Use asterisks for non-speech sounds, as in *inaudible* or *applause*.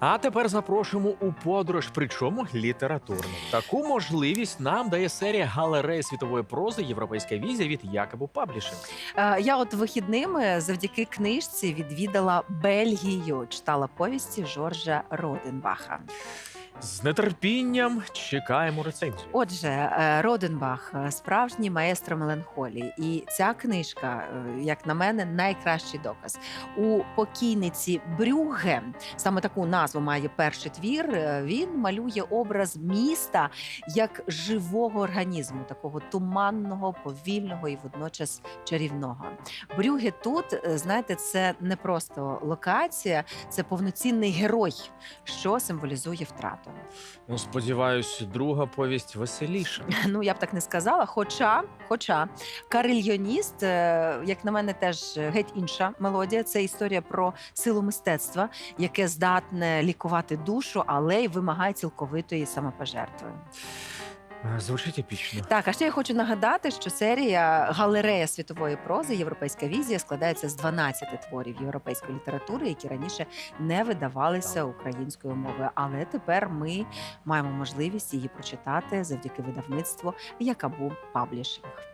А тепер запрошуємо у подорож, причому літературну. Таку можливість нам дає серія галереї світової прози Європейська візія від Якобу Паблішинг. Е, Я от вихідними завдяки книжці відвідала Бельгію, читала повісті Жоржа Роденбаха. З нетерпінням чекаємо рецензію. Отже, е, Роденбах е, справжній маестро меланхолії, і ця книжка, е, як на мене, найкращий доказ. У покійниці Брюгге саме таку назву має перший твір. Він малює образ міста як живого організму, такого туманного, повільного і водночас чарівного. Брюгге тут, знаєте, це не просто локація, це повноцінний герой, що символізує втрату. Ну, сподіваюсь, друга повість веселіша. *laughs* Ну, я б так не сказала. Хоча, хоча Карильйоніст, е, як на мене, теж геть інша мелодія. Це історія про силу мистецтва, яке здатне лікувати душу, але й вимагає цілковитої самопожертви. Е, Звучить епічно. Так, а ще я хочу нагадати, що серія галерея світової прози Європейська візія складається з 12 творів європейської літератури, які раніше не видавалися українською мовою. Але тепер ми маємо можливість її прочитати завдяки видавництву Якабу Паблішинг.